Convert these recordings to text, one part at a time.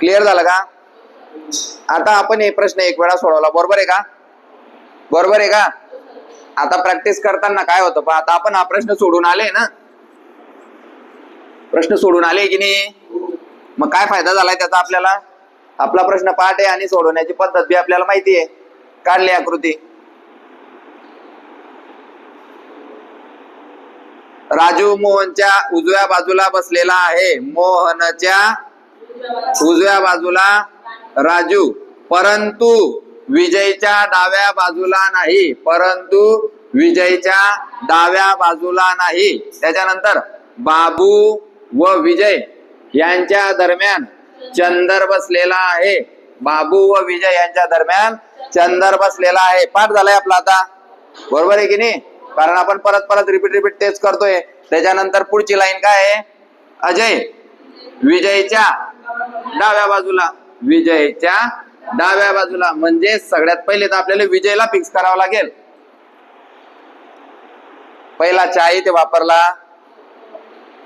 Clear झालं का? आता आपण हे प्रश्न एक वेळा सोडवला. बरोबर आहे का? बरोबर आहे का? आता प्रॅक्टिस करताना काय होतं पण आता आपण हा प्रश्न सोडून आले ना? प्रश्न सोडून आले की नाही? मग काय फायदा झालाय त्याचा आपल्याला? आपला प्रश्न पाठ आहे आणि सोडवण्याची पद्धत बी आपल्याला माहिती आहे. काढली आकृती. राजू मोहनच्या उजव्या बाजूला बसलेला आहे. मोहनच्या उजव्या बाजूला राजू परंतु विजयच्या डाव्या बाजूला नाही. परंतु विजयच्या डाव्या बाजूला नाही. त्याच्यानंतर बाबू व विजय यांच्या दरम्यान चंदर बसलेला आहे. बाबू व विजय यांच्या दरम्यान चंदर बसलेला आहे. पाठ झालाय आपला आता. बरोबर आहे की नाही? कारण आपण परत परत रिपीट रिपीट तेच करतोय. त्याच्यानंतर पुढची लाईन काय आहे? अजय विजयच्या डाव्या बाजूला विजयच्या डाव्या बाजूला. म्हणजे सगळ्यात पहिले तर आपल्याला विजयला फिक्स करावं लागेल. पहिला चहा इथे वापरला.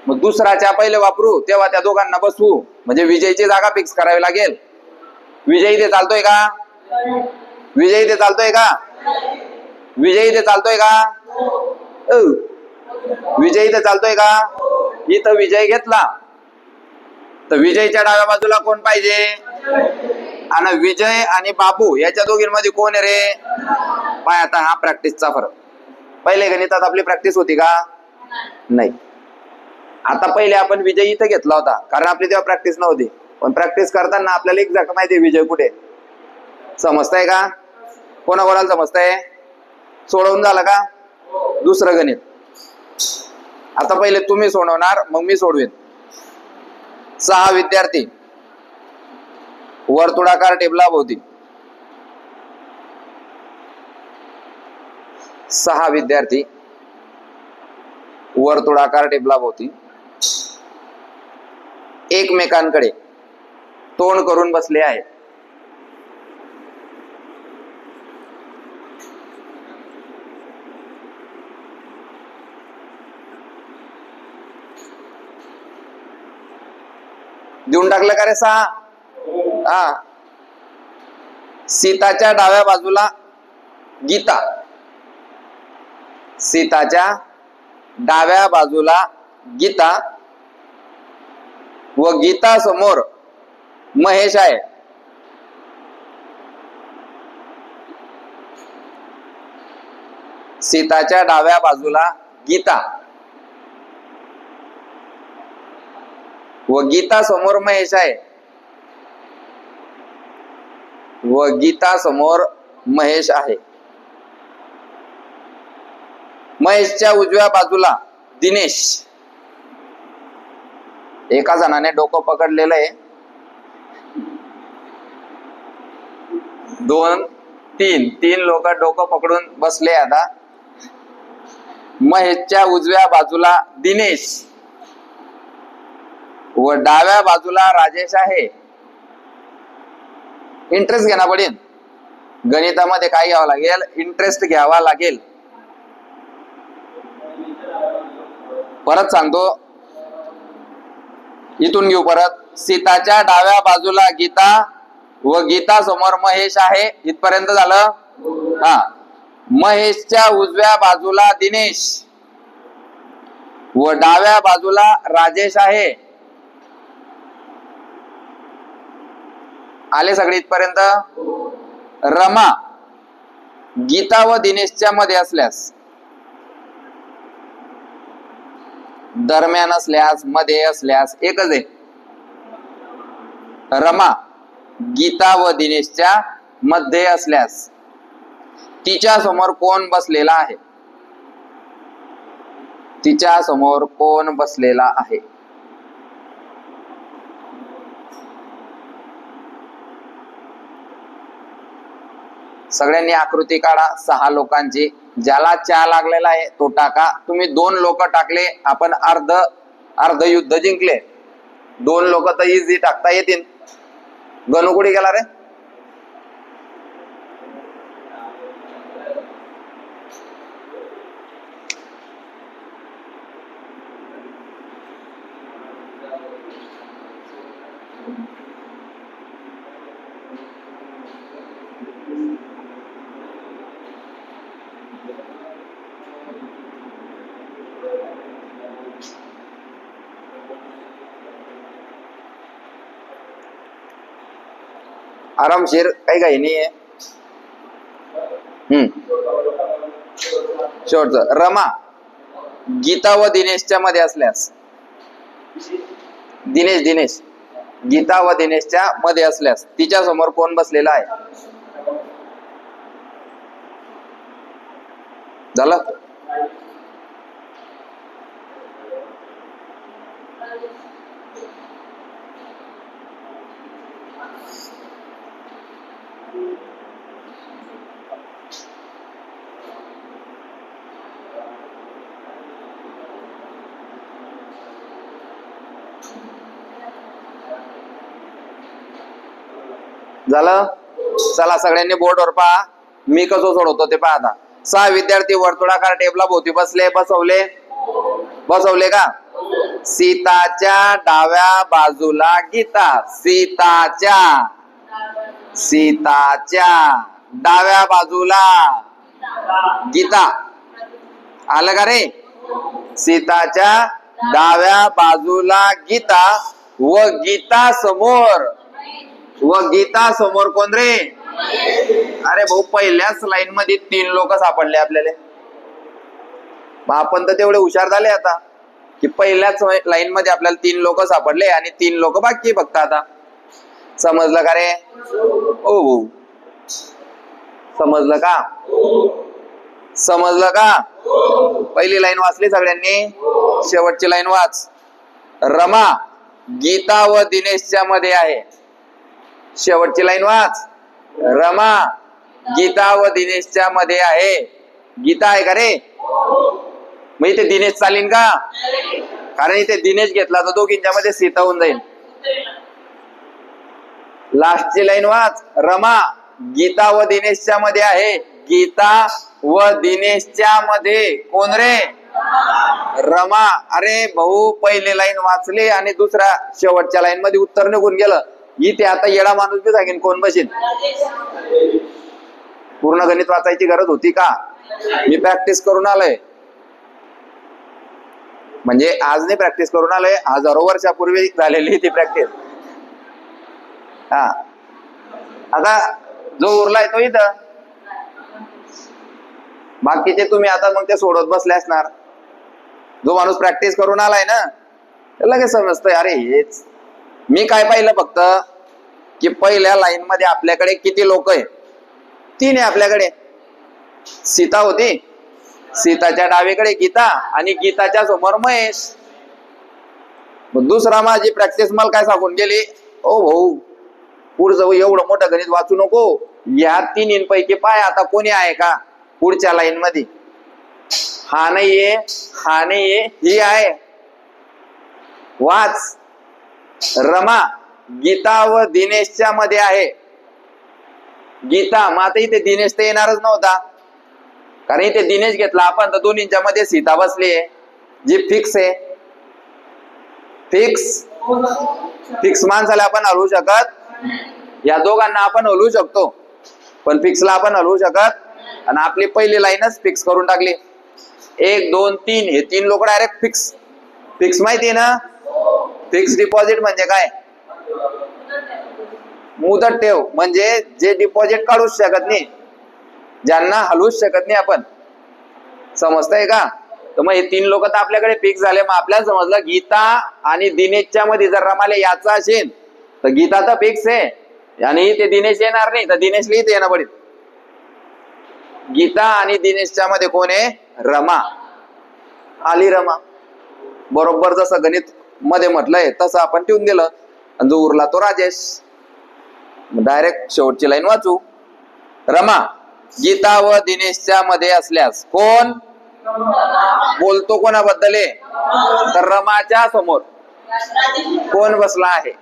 मग दुसरा चहा पहिले वापरू तेव्हा त्या दोघांना बसवू. म्हणजे विजयची जागा फिक्स करावी लागेल. विजय इथे चालतोय का? विजय इथे चालतोय का? विजय इथे चालतोय का? विजय इथे चालतोय का? इथं विजय घेतला. तर विजयच्या डाव्या बाजूला कोण पाहिजे? आणि विजय आणि बाबू याच्या दोघींमध्ये कोण आहे रे? पाय आता हा प्रॅक्टिसचा फरक. पहिले गणितात आपली प्रॅक्टिस होती का? नाही. आता पहिले आपण विजय इथं घेतला होता कारण आपली तेव्हा प्रॅक्टिस नव्हती. पण प्रॅक्टिस करताना आपल्याला एक्झॅक्ट माहिती विजय कुठे? समजताय का? कोणाकोणाला समजताय? सोडवून झालं का? दुसरं गणित. आता पहिले तुम्ही सोडवणार मग मी सोडवेन. सहा विद्यार्थी. वर्तुळाकार टेबला भोवती. सहा विद्यार्थी. वर्तुळाकार टेबला भोवती. एकमेकांकडे तोंड करून बसले आहेत. देऊन टाकलं का रे सहा हा. सीताच्या डाव्या बाजूला गीता. सीताच्या डाव्या बाजूला गीता व गीता समोर महेश आहे. सीताच्या डाव्या बाजूला गीता. व गीता समोर महेश आहे. व गीता समोर महेश आहे. महेशच्या उजव्या बाजूला दिनेश. एका जणाने डोकं पकडलेलं आहे. दोन तीन तीन लोक डोकं पकडून बसले आता. महेशच्या उजव्या बाजूला दिनेश. व डाव्या बाजूला राजेश आहे. इंटरेस्ट घेणं पडेल गणितामध्ये काय घ्यावं लागेल? इंटरेस्ट घ्यावा लागेल. परत सांगतो. इथून घेऊ परत. सीताच्या डाव्या बाजूला गीता व गीता समोर महेश आहे. इथपर्यंत झालं? हा. महेशच्या उजव्या बाजूला दिनेश व डाव्या बाजूला राजेश आहे. आले सगळे इथपर्यंत. रमा गीता व दिनेशच्या मध्ये असल्यास दरम्यान असल्यास मध्ये असल्यास एकच आहे. रमा गीता व दिनेशच्या मध्ये असल्यास तिच्या समोर कोण बसलेला आहे? तिच्या समोर कोण बसलेला आहे? सगळ्यांनी आकृती काढा. सहा लोकांची. ज्याला चहा लागलेला आहे तो टाका. तुम्ही दोन लोक टाकले आपण अर्ध अर्ध युद्ध जिंकले. दोन लोक तर इझी टाकता येतील. गणू कुठे गेला रे? आरामशीर काही काही नाही आहे हम्म. शेवटचं. रमा गीता व दिनेशच्या मध्ये असल्यास. दिनेश दिनेश. गीता व दिनेशच्या मध्ये असल्यास. तिच्या समोर कोण बसलेला आहे? झालं? झालं? चला सगळ्यांनी बोर्डवर पहा. मी कसं सोडवतो ते पहा आता. सहा विद्यार्थी वर्तुळाकार टेबला भोवती बसले बसवले? बसवले का? सीताच्या डाव्या बाजूला गीता. सीताच्या सीताच्या डाव्या बाजूला. गीता. आलं का रे? सीताच्या डाव्या बाजूला गीता व गीता समोर. व गीता समोर कोण रे? अरे भाऊ पहिल्याच लाईन मध्ये तीन लोक सापडले आपल्याला. मग आपण तर तेवढे हुशार झाले आता. की पहिल्याच लाईन मध्ये आपल्याला तीन लोक सापडले आणि तीन लोक बाकी फक्त आता. समजलं का रे? ओ. भाऊ समजलं का? समजलं का? पहिली लाईन वाचली सगळ्यांनी? शेवटची लाईन वाच. रमा गीता व दिनेशच्या मध्ये आहे. शेवटची लाईन वाच. रमा गीता व दिनेशच्या मध्ये आहे. गीता आहे का रे? मग इथे दिनेश चालीन का? कारण इथे दिनेश घेतला तर दोघींच्या मध्ये सीता होऊन जाईल. लास्टची लाईन वाच. रमा गीता व दिनेशच्या मध्ये आहे. गीता व दिनेशच्या मध्ये कोण रे? रमा. अरे भाऊ पहिले लाईन वाचले आणि दुसऱ्या शेवटच्या लाईन मध्ये उत्तर निघून गेलं. इथे आता येडा माणूस बी सांगेन कोण बसेल? पूर्ण गणित वाचायची गरज होती का? मी प्रॅक्टिस करून आलोय. म्हणजे आज नाही प्रॅक्टिस करून आलोय. हजारो वर्षापूर्वी झालेली ती प्रॅक्टिस हा. आता जो उरलाय तो इथं. बाकीचे तुम्ही आता मग ते सोडत बसले असणार. जो माणूस प्रॅक्टिस करून आलाय ना लगेच समजतंय अरे हेच. मी काय पाहिलं फक्त की पहिल्या लाईन मध्ये आपल्याकडे किती लोक आहे तीन आहे आपल्याकडे. सीता होती. सीताच्या डावीकडे गीता आणि गीताच्या समोर महेश. दुसरा माझी प्रॅक्टिस मला काय सांगून गेली? ओ भाऊ पुढचं एवढं मोठं गणित वाचू नको. या तिन्हींपैकी पाय आता कोणी आहे का? पुढच्या लाईन मध्ये हा नाहीये हा नाहीये ही आहे. वाच. रमा गीता व दिनेशच्या मध्ये आहे. गीता माता इथे दिनेश तर येणारच नव्हता. कारण इथे दिनेश घेतला. आपण तर दोन्हींच्या मध्ये सीता बसली आहे जी फिक्स आहे. फिक्स फिक्स माणसाला आपण हलवू शकत या दोघांना आपण हलवू शकतो. पण फिक्सला आपण हलवू शकत आणि आपली पहिली लाईनच फिक्स करून टाकली. एक दोन तीन हे तीन लोक डायरेक्ट फिक्स फिक्स माहिती ना? फिक्स डिपॉझिट म्हणजे काय? मुदत ठेव. म्हणजे जे डिपॉझिट काढूच शकत नाही ज्यांना हलवूच शकत नाही आपण. समजतंय का? तर मग हे तीन लोक तर आपल्याकडे फिक्स झाले. मग आपल्याला समजलं गीता आणि दिनेशच्या मध्ये जर रमाले याचा असेल तर गीता तर फिक्स आहे. आणि ते दिनेश येणार नाही तर दिनेश इथे येणं पडेल गीता आणि दिनेशच्या मध्ये कोण आहे? रमा. आली रमा. बरोबर जसं गणित मध्ये म्हटलंय तसं आपण ठेवून दिलं. जो उरला तो राजेश. डायरेक्ट शेवटची लाईन वाचू. रमा गीता व दिनेशच्या मध्ये असल्यास कोण? बोलतो कोणाबद्दल आहे तर रमाच्या समोर. कोण बसला आहे?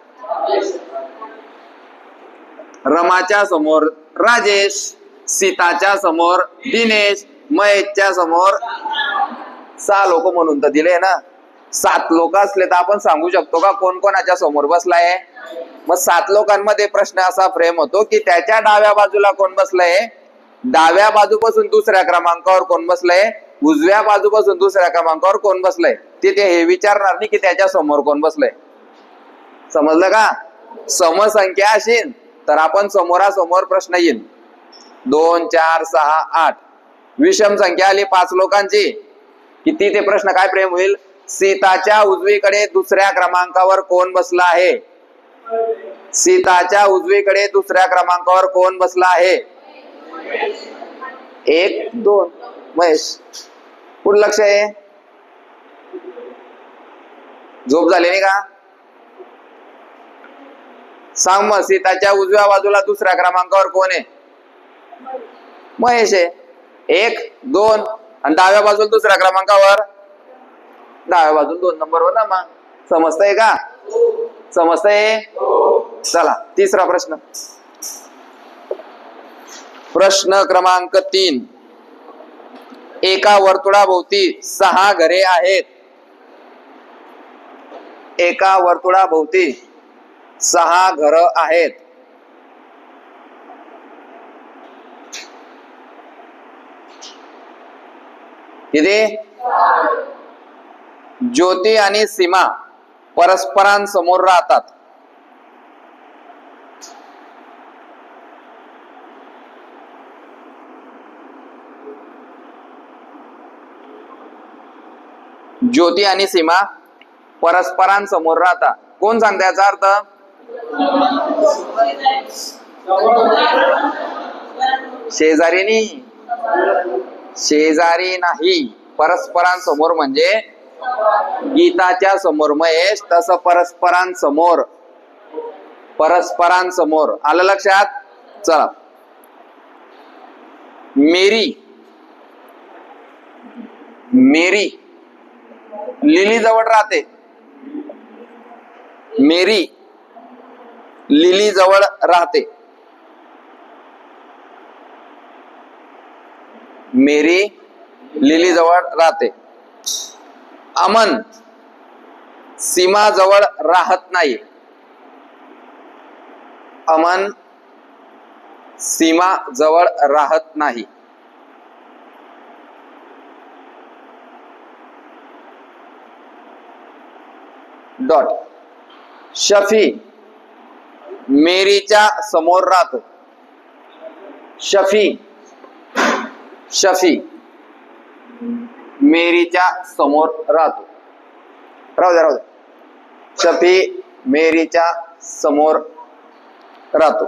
रमाच्या समोर राजेश सीताच्या समोर दिनेश महेशच्या समोर सहा लोक म्हणून तर दिले ना. सात लोक असले तर आपण सांगू शकतो का कोण कोणाच्या समोर बसलाय? मग सात लोकांमध्ये प्रश्न असा फ्रेम होतो की त्याच्या डाव्या बाजूला कोण बसलंय? डाव्या बाजूपासून दुसऱ्या क्रमांकावर कोण बसलंय? उजव्या बाजूपासून दुसऱ्या क्रमांकावर कोण बसलंय? तिथे हे विचारणार नाही की त्याच्यासमोर कोण बसलंय. समजलं का? समसंख्या असेल तर आपण समोरासमोर प्रश्न येईल. दोन चार सहा आठ. विषम संख्या आली पाच लोकांची. किती ते प्रश्न काय प्रेम होईल? सीताच्या उजवीकडे दुसऱ्या क्रमांकावर कोण बसला आहे? सीताच्या उजवीकडे दुसऱ्या क्रमांकावर कोण बसला आहे? एक दोन. महेश कुठं लक्ष आहे झोप झाली नाही का? सांग मग सीताच्या उजव्या बाजूला दुसऱ्या क्रमांकावर कोण आहे? महेश आहे. एक दोन आणि डाव्या बाजूला दुसऱ्या क्रमांकावर? डाव्या बाजूला दोन नंबरवर ना मग. समजतंय का? समजतंय? चला तिसरा प्रश्न. प्रश्न क्रमांक तीन. एका वर्तुळाभोवती सहा घरे आहेत. एका वर्तुळाभोवती सहा घर आहेत. किती? ज्योती आणि सीमा परस्परांसमोर राहतात. ज्योती आणि सीमा परस्परांसमोर राहतात. कोण सांगते याचा अर्थ? शेजारी नाही शेजारी नाही परस्परांसमोर म्हणजे गीताच्या समोर. महेश तस परस्परांसमोर. परस्परांसमोर. आलं लक्षात? चला. मेरी. मेरी. लिली जवळ राहते. मेरी. लिली जवळ राहते. मेरी लिली जवळ राहते. अमन सीमा जवळ राहत नाही. अमन सीमा जवळ राहत नाही. डॉट. शफी मेरीच्या समोर राहतो. शफी. शफी. मेरीच्या समोर राहतो. राहू द्या राहू द्या. शफी मेरीच्या समोर राहतो.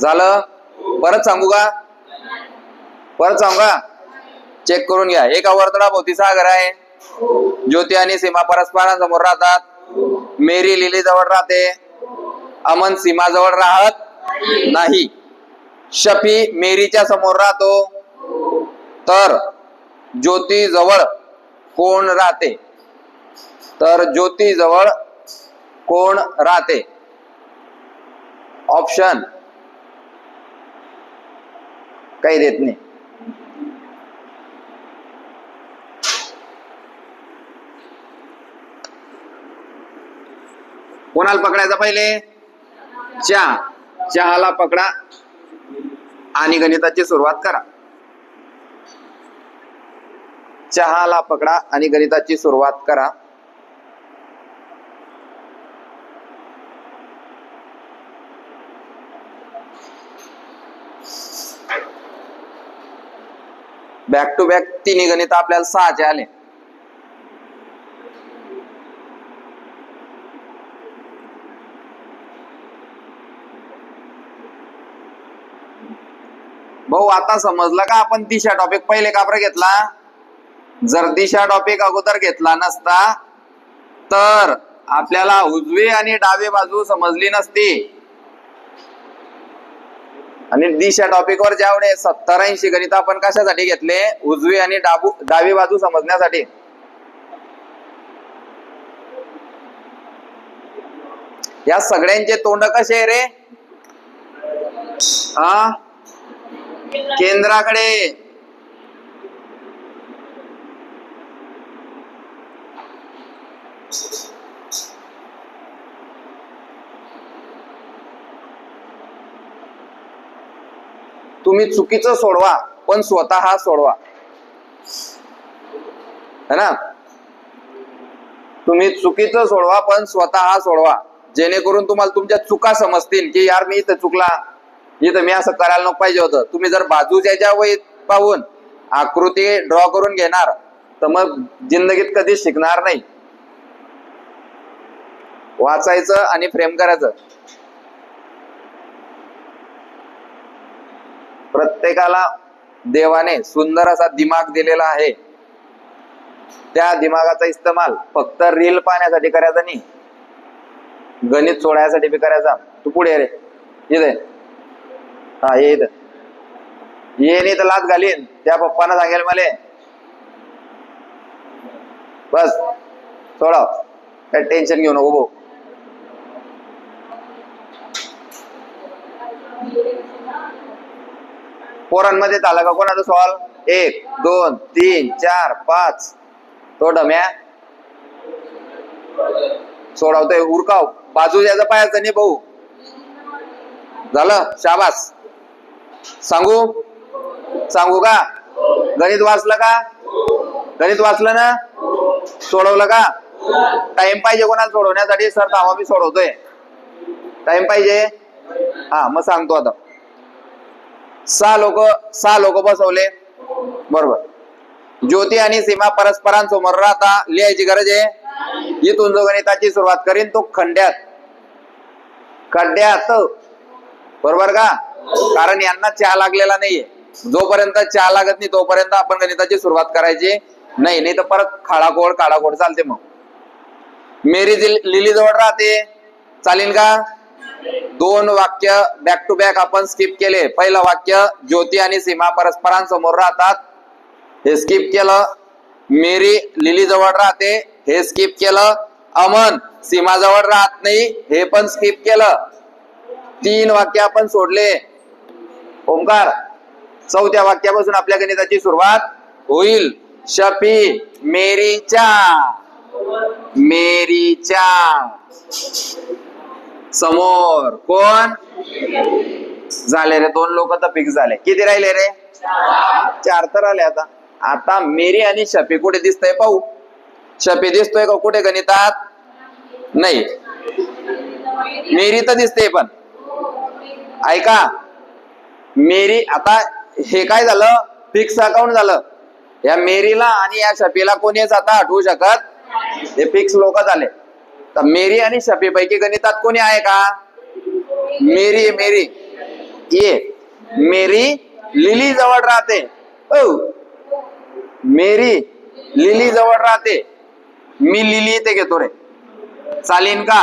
झालं? परत सांगू का? परत सांगू का? चेक करून घ्या. एका वर्तुळाभोवती भोवती सागर आहे. ज्योती आणि सीमा परस्परांसमोर राहतात. मेरी लिली जवळ राहते. अमन सीमा जवळ राहत नाही. शफी मेरीच्या समोर राहतो. तर ज्योती जवळ कोण राहते? तर ज्योती जवळ कोण राहते? ऑप्शन काही देत नाही. कोणाला पकडायचा पहिले? चहा. चहाला पकडा. आणि गणिताची सुरुवात करा. चहाला पकडा आणि गणिताची सुरुवात करा. बॅक टू बॅक तिन्ही गणित आपल्याला सहाचे आले. भाऊ आता समजलं का आपण दिशा टॉपिक पहिले का बरं घेतला. जर दिशा टॉपिक अगोदर घेतला नसता तर आपल्याला उजवी आणि डावी बाजू समजली नसती. आणि दिशा टॉपिक वर जेवढे सत्तर ऐंशी गणित आपण कशासाठी घेतले? उजवी आणि डाबू डावी बाजू समजण्यासाठी. या सगळ्यांचे तोंड कसे रे? हा? केंद्राकडे. तुम्ही चुकीचं सोडवा पण स्वतः सोडवा. है ना? तुम्ही चुकीचं सोडवा पण स्वतः सोडवा. जेणेकरून तुम्हाला तुमच्या चुका समजतील की यार मी इथं चुकला. इथं मी असं करायला नको पाहिजे होतं. तुम्ही जर बाजूच्या वय पाहून आकृती ड्रॉ करून घेणार तर मग जिंदगीत कधी शिकणार नाही. वाचायचं आणि फ्रेम करायचं. प्रत्येकाला देवाने सुंदर असा दिमाग दिलेला आहे. त्या दिमागाचा इस्तेमाल फक्त रील पाहण्यासाठी करायचा नाही. गणित सोडायसाठी बी करायचा. तू पुढे रे. इथे. हा ये इथं. ये नाही तर लाच घालीन. त्या पप्पाना सांगेल मला. बस. सोडा काय टेन्शन घेऊ नको भाऊ. पोरांमध्ये आला का कोणाचा सॉल्व एक दोन तीन चार पाच. तो डम्या सोडावतोय. उरकाव. बाजू याचा पायाचा नाही भाऊ. झालं? शाबास. सांगू? सांगू का? गणित वाचलं का? गणित वाचलं ना? सोडवलं का? टाइम पाहिजे कोणाला सोडवण्यासाठी? सर थांबा मी सोडवतोय. टाइम पाहिजे? हा मग सांगतो आता. सहा लोक सहा लोक बसवले. बरोबर. ज्योती आणि सीमा परस्परांसमोर राहता लिहायची गरज आहे. इथून जो गणिताची सुरुवात करीन तो खंड्यात. खड्ड्यात बरोबर का? कारण यांना चहा लागलेला नाहीये. जोपर्यंत चहा लागत नाही तोपर्यंत आपण गणिताची सुरुवात करायची. नाही नाही तर परत खाडाखोड खाडाखोड चालते मग. मेरी लिली जवळ राहते. चालेल का? दोन वाक्य बॅक टू बॅक आपण स्किप केले. पहिलं वाक्य ज्योती आणि सीमा परस्परांसमोर राहतात. हे स्किप केलं. मेरी लिली जवळ राहते. हे स्किप केलं. अमन सीमा जवळ राहत नाही. हे पण स्किप केलं. तीन वाक्य आपण सोडले. ओंकार चौथ्या वाक्यापासून आपल्या गणिताची सुरुवात होईल. शपी मेरीच्या. मेरीच्या. समोर कोण? झाले रे दोन लोक तर फिक्स झाले. किती राहिले रे? चार तर आले आता. आता मेरी आणि शपी कुठे दिसतय पाहू. शपी दिसतोय का कुठे गणितात? नाही. मेरी तर दिसते पण. ऐका. मेरी आता हे काय झालं? फिक्स अकाउंट झालं. या मेरीला आणि या शपीला कोणीच आता आठवू शकत? हे फिक्स लोक झाले. तर मेरी आणि शपी पैकी गणितात कोणी आहे का? मेरी मेरी. ये. मेरी लिली जवळ राहते. औ. मेरी लिली जवळ राहते. मी लिली इथे घेतो रे. चालीन का?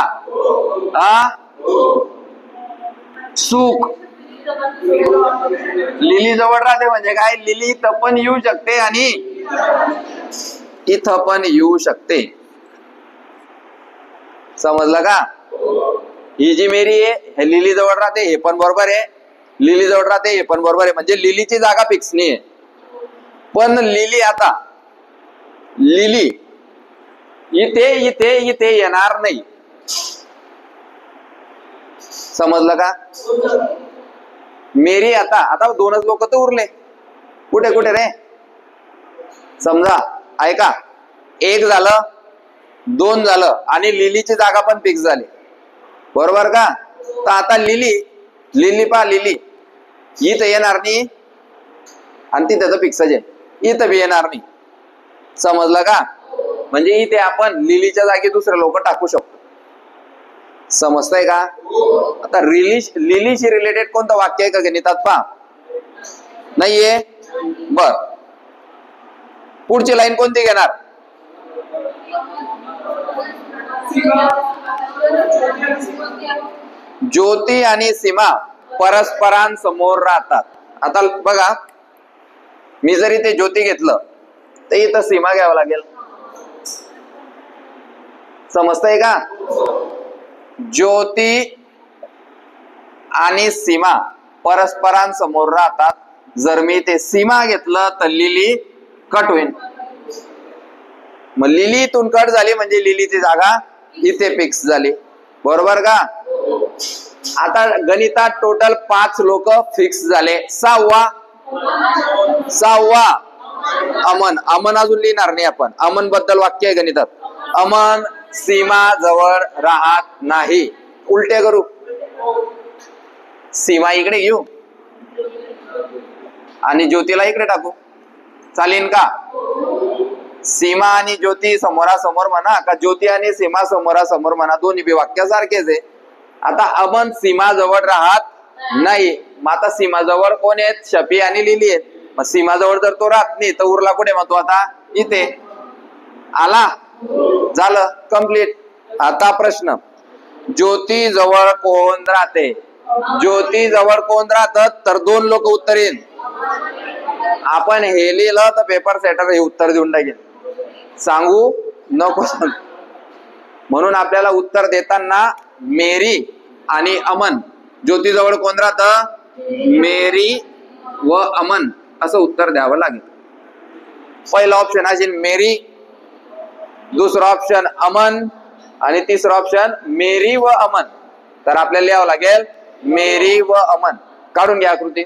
आ? सुख. लिली जवळ राहते म्हणजे काय? लिली इथं पण येऊ शकते आणि इथं पण येऊ शकते. समजलं का? ही जी मेरी आहे हे लिली जवळ राहते हे पण बरोबर आहे. लिली जवळ राहते हे पण बरोबर आहे. म्हणजे लिलीची जागा फिक्स नाही आहे पण लिली आता लिली इथे इथे इथे येणार नाही. समजलं का? मेरी आता आता दोनच लोक तर उरले. कुठे कुठे रे? समजा ऐका. एक झालं दोन झालं आणि लिलीची जागा पण फिक्स झाली. बरोबर का? तर आता लिली लिली पा लिली. इथं येणार नाही. आणि ती त्याचं फिक्स आहे. इथं बी येणार नाही. समजलं का? म्हणजे इथे आपण लिलीच्या जागी दुसरे लोक टाकू शकतो. समजतंय का? आता रिलीश लिलीशी रिलेटेड कोणतं वाक्य आहे का गणितात पा नाहीये? बर. पुढची लाईन कोणती घेणार? ज्योती आणि सीमा परस्परांसमोर राहतात. आता बघा मी जरी ते ज्योती घेतलं तर इथं सीमा घ्यावं लागेल. समजतंय का? ज्योती आणि सीमा परस्परांसमोर राहतात. जर मी ते सीमा घेतलं तर लिली कट होईल मग लिली इथून कट झाली म्हणजे लिलीची जागा इथे फिक्स झाली. बरोबर का? आता गणितात टोटल पाच लोक फिक्स झाले. सहावा. सहावा. अमन. अमन अजून लिहिणार नाही आपण. अमनबद्दल वाक्य आहे गणितात. अमन सीमा जवळ राहत नाही. उलटे करू. सीमा इकडे घेऊ. आणि ज्योतीला इकडे टाकू. चालेल का? सीमा आणि ज्योती समोरासमोर म्हणा का ज्योती आणि सीमा समोरासमोर म्हणा दोन्ही बी वाक्य सारखेच आहे. आता अमन सीमा जवळ राहत नाही. मग आता सीमा जवळ कोण आहेत? शपी आणि लिली आहेत. मग सीमा जवळ जर तो राहत नाही तर उरला कुठे? मग तो आता इथे आला. झालं कंप्लीट आता प्रश्न. ज्योती जवळ कोण राहते? ज्योती जवळ कोण राहतात? तर दोन लोक उत्तर येईल. आपण हे लिहिलं तर पेपर सेटर हे उत्तर देऊन टाकेल. सांगू? नको. म्हणून आपल्याला उत्तर देताना मेरी आणि अमन. ज्योती जवळ कोण राहत? मेरी व अमन. असं उत्तर द्यावं लागेल. पहिला ऑप्शन असेल मेरी दुसरा ऑप्शन अमन आणि तिसरा ऑप्शन मेरी व अमन. तर आपल्याला लिहावं लागेल मेरी व अमन. काढून घ्या आकृती.